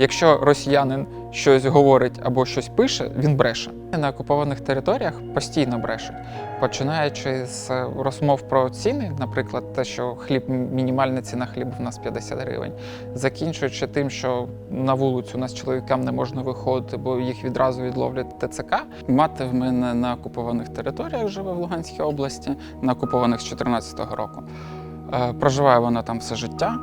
Якщо росіянин щось говорить або щось пише, він бреше. На окупованих територіях постійно брешуть, починаючи з розмов про ціни, наприклад, те, що хліб мінімальна ціна хлібу в нас 50 гривень, закінчуючи тим, що на вулицю нас чоловікам не можна виходити, бо їх відразу відловлять ТЦК. Мати в мене на окупованих територіях живе в Луганській області, на окупованих з 2014 року. Е, Проживає вона там все життя.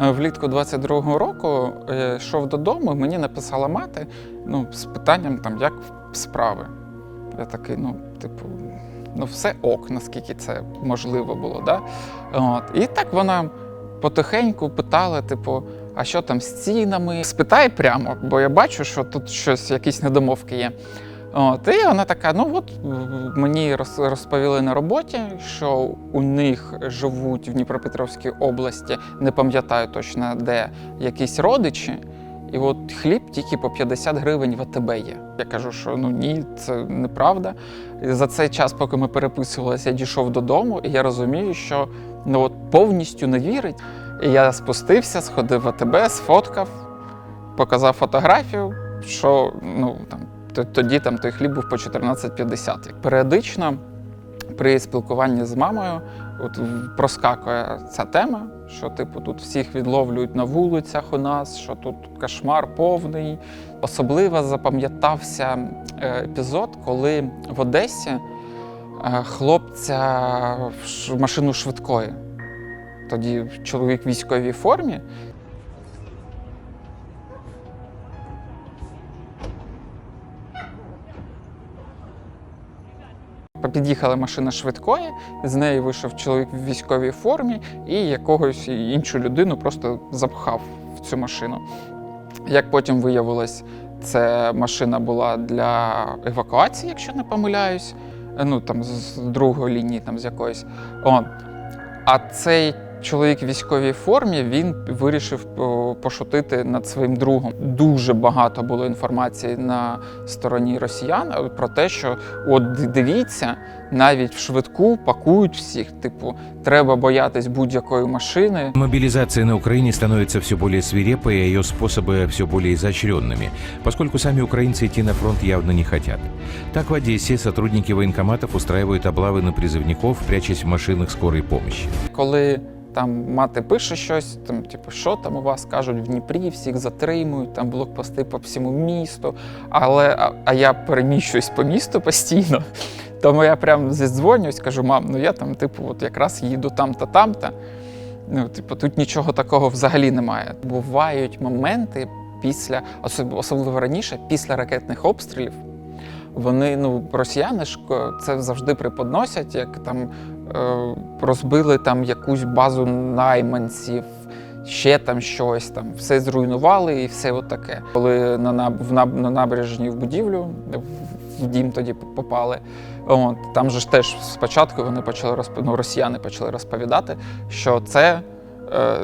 Е, Влітку 22-го року е, йшов додому, мені написала мати ну, з питанням, там, як справи. Я такий, ну, типу, ну все ок, наскільки це можливо було. Да? От. І так вона потихеньку питала, типу, а що там з цінами? Спитай прямо, бо я бачу, що тут щось, якісь недомовки є. От, і вона така: ну от мені розповіли на роботі, що у них живуть в Дніпропетровській області, не пам'ятаю точно де, якісь родичі, і от хліб тільки по 50 гривень в АТБ є. Я кажу, що ну ні, це неправда. І за цей час, поки ми переписувалися, я дійшов додому, і я розумію, що ну от повністю не вірить. І я спустився, сходив в АТБ, сфоткав, показав фотографію, що ну там тоді там той хліб був по 14,50. Періодично при спілкуванні з мамою от проскакує ця тема, що типу тут всіх відловлюють на вулицях у нас, що тут кошмар повний. Особливо запам'ятався е, епізод, коли в Одесі е, хлопця в машину швидкої. Тоді чоловік в військовій формі. Під'їхала машина швидкої, з неї вийшов чоловік в військовій формі і якогось іншу людину просто запхав в цю машину. Як потім виявилось, це машина була для евакуації, якщо не помиляюсь, ну там з другої лінії, там з якоїсь. О. А цей чоловік в військовій формі він вирішив о, пошутити над своїм другом. Дуже багато було інформації на стороні росіян е, про те, що от д- дивіться, навіть в швидку пакують всіх. Типу, треба боятись будь-якої машини. Мобилизация на Украине становится все более свирепой, а ее способы все более изощренными, поскольку сами украинцы идти на фронт явно не хотят. Так в Одессе сотрудники военкоматов устраивают облавы на призывников, прячась в машинах скорой помощи. Коли там мати пише щось, там, типу, що там у вас кажуть в Дніпрі, всіх затримують, там блокпости по всьому місту. Але а, а я переміщуюсь по місту постійно. Тому я прям зідзвонююсь, кажу, мам, ну я там, типу, от якраз їду там-та, там-та. Ну, типу, тут нічого такого взагалі немає. Бувають моменти після, особливо раніше, після ракетних обстрілів. Вони, ну, росіяни ж це завжди преподносять, як там е, розбили там якусь базу найманців, ще там щось, там все зруйнували і все отаке. Коли на, наб- в наб- на набережні в будівлю, в- в дім тоді попали. От, там же ж теж спочатку вони почали розп... ну, росіяни почали розповідати, що це е,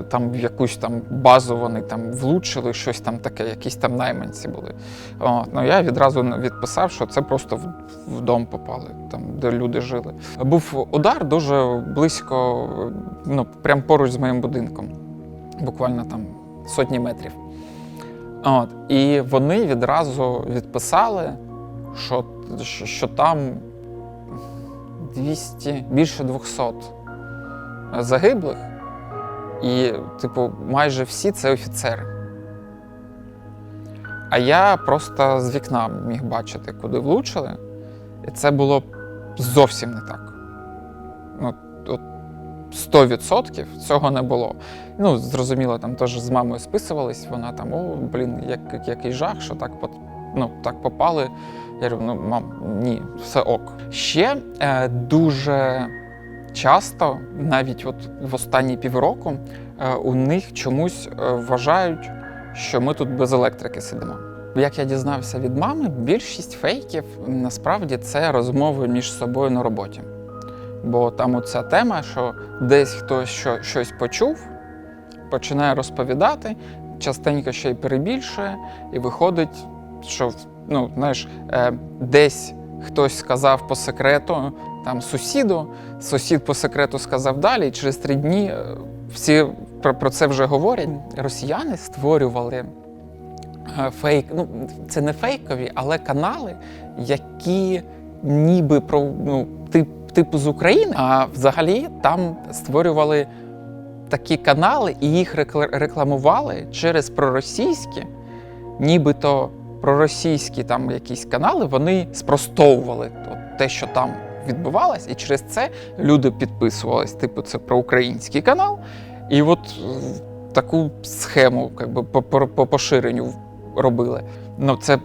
там в якусь там базу вони там влучили, щось там таке, якісь там найманці були. От, ну я відразу відписав, що це просто в, в дом попали, там, де люди жили. Був удар дуже близько, ну, прямо поруч з моїм будинком, буквально там сотні метрів. От, і вони відразу відписали, що, що, що там 200, більше 200 загиблих, і, типу, майже всі це офіцери. А я просто з вікна міг бачити, куди влучили, і це було зовсім не так. Ну, от 100% цього не було. Ну, зрозуміло, там теж з мамою списувались, вона там, о, блін, як, який жах, що так, ну, так попали. Я говорю, ну, мам, ні, все ок. Ще е, дуже часто, навіть от в останні півроку, е, у них чомусь е, вважають, що ми тут без електрики сидимо. Як я дізнався від мами, більшість фейків насправді це розмови між собою на роботі. Бо там оця тема, що десь хтось що, щось почув, починає розповідати, частенько ще й перебільшує, і виходить, що ну, знаєш, е, десь хтось сказав по секрету там сусіду, сусід по секрету сказав далі, і через три дні е, всі про, про це вже говорять. Росіяни створювали е, фейк. Ну, це не фейкові, але канали, які ніби про ну, тип, типу з України, а взагалі там створювали такі канали і їх рекламували через проросійські, нібито проросійські там якісь канали, вони спростовували от те, що там відбувалось, і через це люди підписувались. Типу, це проукраїнський канал. І от е, таку схему би, по, по, по поширенню робили. Ну, це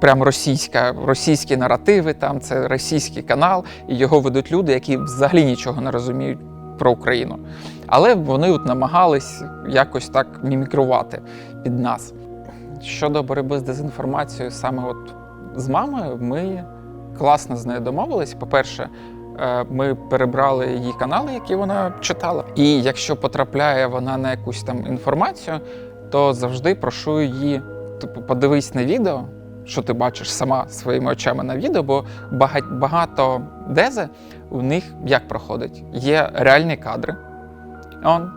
прям російська, російські наративи, там це російський канал, і його ведуть люди, які взагалі нічого не розуміють про Україну. Але вони от намагались якось так мімікрувати під нас. Щодо боротьби з дезінформацією, саме от з мамою, ми класно з нею домовились. По-перше, е, ми перебрали її канали, які вона читала. І якщо потрапляє вона на якусь там інформацію, то завжди прошу її, типу, подивись на відео, що ти бачиш сама своїми очами на відео, бо багато дези у них як проходить? Є реальні кадри. Он.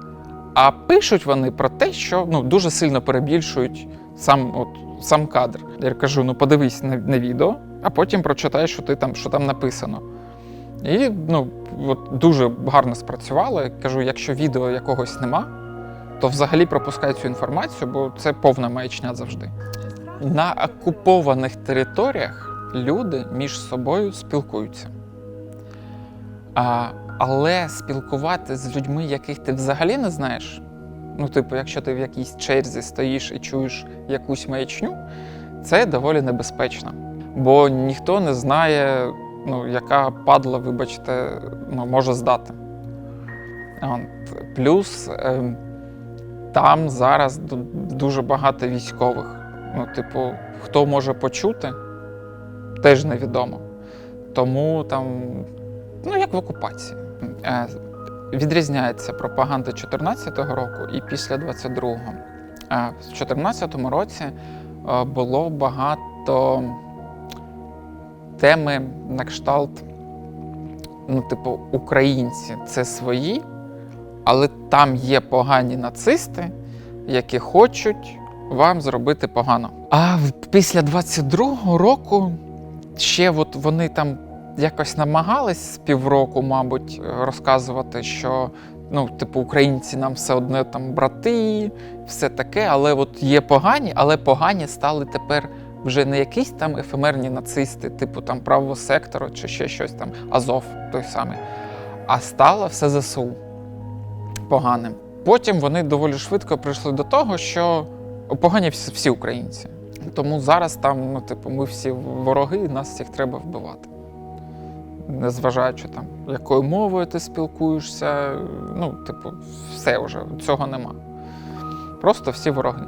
А пишуть вони про те, що ну, дуже сильно перебільшують сам, от, сам кадр. Я кажу: ну подивись на, на відео, а потім прочитай, що, ти там, що там написано. І ну, от, дуже гарно спрацювало. Я кажу, якщо відео якогось нема, то взагалі пропускай цю інформацію, бо це повна маячня завжди. На окупованих територіях люди між собою спілкуються. А, але спілкувати з людьми, яких ти взагалі не знаєш, ну, типу, якщо ти в якійсь черзі стоїш і чуєш якусь маячню, це доволі небезпечно. Бо ніхто не знає, ну, яка падла, вибачте, ну, може здати. От. Плюс е, там зараз дуже багато військових. Ну, типу, хто може почути, теж невідомо. Тому там, ну, як в окупації. Відрізняється пропаганда 14-го року і після 22-го. Е, В 14-му році е, було багато теми на кшталт, ну, типу, українці це свої, але там є погані нацисти, які хочуть вам зробити погано. А після 22-го року ще от вони там якось намагались з півроку, мабуть, розказувати, що ну, типу, українці нам все одно там брати, все таке, але от є погані, але погані стали тепер вже не якісь там ефемерні нацисти, типу там правого сектору чи ще щось там, Азов той самий, а стало все ЗСУ поганим. Потім вони доволі швидко прийшли до того, що погані всі українці. Тому зараз там, ну, типу, ми всі вороги, нас всіх треба вбивати. Незважаючи там, якою мовою ти спілкуєшся, ну, типу, все вже, цього нема. Просто всі вороги.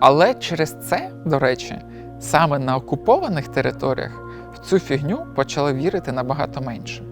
Але через це, до речі, саме на окупованих територіях в цю фігню почали вірити набагато менше.